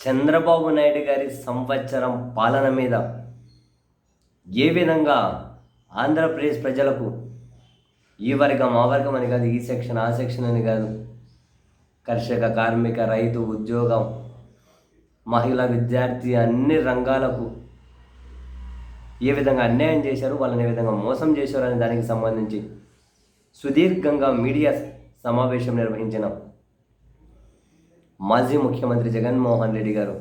చంద్రబాబు నాయుడు గారి సంవత్సరం పాలన మీద ఏ విధంగా ఆంధ్రప్రదేశ్ ప్రజలకు ఈ వర్గం ఆ వర్గం అని కాదు ఈ సెక్షన్ ఆ సెక్షన్ అని కాదు కర్షక కార్మిక రైతు ఉద్యోగం మహిళా విద్యార్థి అన్ని రంగాలకు ఏ విధంగా అన్యాయం చేశారు వాళ్ళని ఏ విధంగా మోసం చేశారు అనే దానికి సంబంధించి సుదీర్ఘంగా మీడియా సమావేశం నిర్వహించిన మాజీ ముఖ్యమంత్రి జగన్మోహన్ రెడ్డి గారు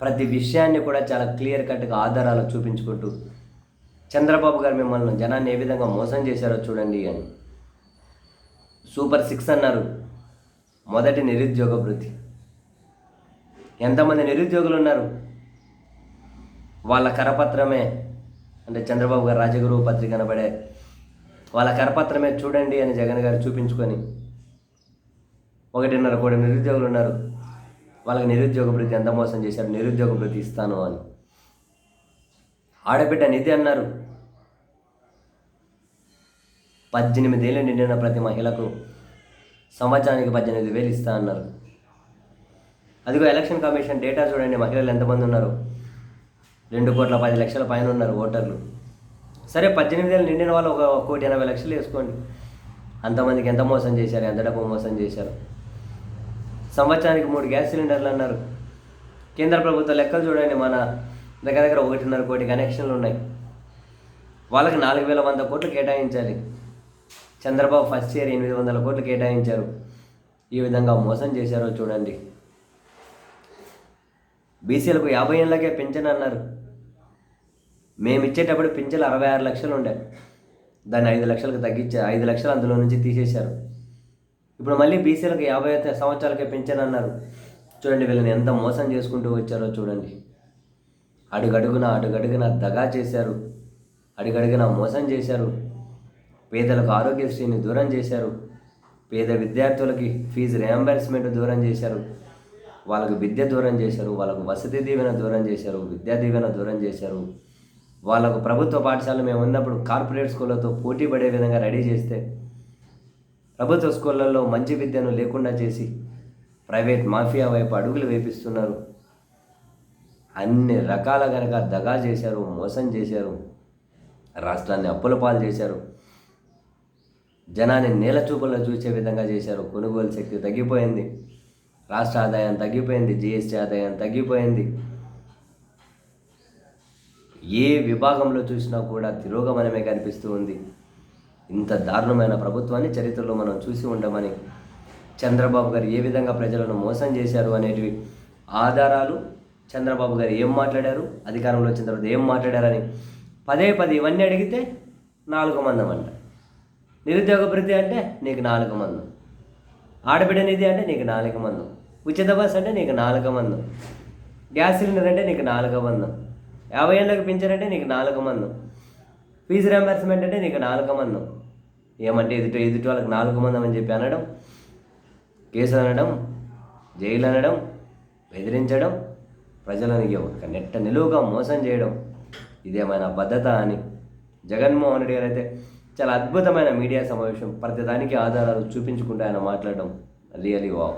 ప్రతి విషయాన్ని కూడా చాలా క్లియర్ కట్గా ఆధారాలు చూపించుకుంటూ చంద్రబాబు గారు మిమ్మల్ని జనాన్ని ఏ విధంగా మోసం చేశారో చూడండి అని. సూపర్ సిక్స్ అన్నారు. మొదటి నిరుద్యోగ వృత్తి. ఎంతమంది నిరుద్యోగులు ఉన్నారు? వాళ్ళ కరపత్రమే అంటే చంద్రబాబు గారు రాజగురువు పత్రిక అనబడే వాళ్ళ కరపత్రమే చూడండి అని జగన్ గారు చూపించుకొని ఒకటిన్నర కోటి నిరుద్యోగులు ఉన్నారు. వాళ్ళకి నిరుద్యోగ భృతి ఎంత మోసం చేశారు? నిరుద్యోగ భృతి ఇస్తాను అని. ఆడబిడ్డ నిధి అన్నారు. పద్దెనిమిదేళ్ళు నిండిన ప్రతి మహిళకు సంవత్సరానికి పద్దెనిమిది వేలు ఇస్తా అన్నారు. అదిగో ఎలక్షన్ కమిషన్ డేటా చూడండి మహిళలు ఎంతమంది ఉన్నారు? రెండు కోట్ల పది లక్షల పైన ఉన్నారు ఓటర్లు. సరే పద్దెనిమిది ఏళ్ళు నిండిన వాళ్ళు ఒక కోటి ఎనభై లక్షలు వేసుకోండి. అంతమందికి ఎంత మోసం చేశారు? ఎంత డబ్బు మోసం చేశారు? సంవత్సరానికి మూడు గ్యాస్ సిలిండర్లు అన్నారు. కేంద్ర ప్రభుత్వ లెక్కలు చూడండి మన దగ్గర దగ్గర ఒకటిన్నర కోటి కనెక్షన్లు ఉన్నాయి. వాళ్ళకి నాలుగు వేల వంద కోట్లు కేటాయించాలి. చంద్రబాబు ఫస్ట్ ఇయర్ ఎనిమిది వందల కోట్లు కేటాయించారు. ఈ విధంగా మోసం చేశారో చూడండి. బీసీలకు యాభై ఏళ్ళకే పింఛన్ అన్నారు. మేము ఇచ్చేటప్పుడు పింఛన్లు అరవై ఆరు లక్షలు ఉండే. దాన్ని ఐదు లక్షలకు తగ్గించారు ఐదు లక్షలు అందులో నుంచి తీసేశారు. ఇప్పుడు మళ్ళీ బీసీలకు యాభై సంవత్సరాలకే పెంచను అన్నారు. చూడండి వీళ్ళని ఎంత మోసం చేసుకుంటూ వచ్చారో చూడండి. అడుగడుగున అడుగడుగున దగా చేశారు. అడుగడుగున మోసం చేశారు. పేదలకు ఆరోగ్యశ్రీని దూరం చేశారు. పేద విద్యార్థులకి ఫీజు రియంబర్స్మెంట్ దూరం చేశారు. వాళ్ళకు విద్య దూరం చేశారు. వాళ్ళకు వసతి దీవెన దూరం చేశారు. విద్యా దీవెన దూరం చేశారు. వాళ్ళకు ప్రభుత్వ పాఠశాల మేము ఉన్నప్పుడు కార్పొరేట్ స్కూళ్ళతో పోటీ పడే విధంగా రెడీ చేస్తే ప్రభుత్వ స్కూళ్ళల్లో మంచి విద్యను లేకుండా చేసి ప్రైవేట్ మాఫియా వైపు అడుగులు వేపిస్తున్నారు. అన్ని రకాల కనుక దగా చేశారు మోసం చేశారు రాష్ట్రాన్ని అప్పుల పాలు చేశారు జనాన్ని నేల చూపుల్లో చూసే విధంగా చేశారు. కొనుగోలు శక్తి తగ్గిపోయింది రాష్ట్ర ఆదాయం తగ్గిపోయింది జిఎస్టీ ఆదాయం తగ్గిపోయింది. ఏ విభాగంలో చూసినా కూడా తిరోగమనమే కనిపిస్తూ ఉంది. ఇంత దారుణమైన ప్రభుత్వాన్ని చరిత్రలో మనం చూసి ఉండమని చంద్రబాబు గారు ఏ విధంగా ప్రజలను మోసం చేశారు అనేటివి ఆధారాలు చంద్రబాబు గారు ఏం మాట్లాడారు? అధికారంలో వచ్చిన తర్వాత ఏం మాట్లాడారని పదే పది ఇవన్నీ అడిగితే నాలుగు మందం అంట. నిరుద్యోగ భృతి అంటే నీకు నాలుగు మందం. ఆడబిడ్డ నిధి అంటే నీకు నాలుగు మందం. ఉచిత బస్ అంటే నీకు నాలుగు మందం. గ్యాస్ సిలిండర్ అంటే నీకు నాలుగు మందం. యాభై ఏళ్ళకి పెంచారంటే అంటే నీకు నాలుగు మందం. ఫీజు రియంబర్స్మెంట్ అంటే నీకు నాలుగు మందం. ఏమంటే ఎదుటి ఎదుటి వాళ్ళకి నాలుగు మందం అని చెప్పి అనడం కేసు అనడం జైలు అనడం బెదిరించడం ప్రజలను ఒక నెట్ట నిలువుగా మోసం చేయడం ఇదేమైనా పద్ధత అని. జగన్మోహన్ రెడ్డి గారు అయితే చాలా అద్భుతమైన మీడియా సమావేశం ప్రతిదానికి ఆధారాలు చూపించుకుంటూ ఆయన మాట్లాడడం రియలీ వావ్.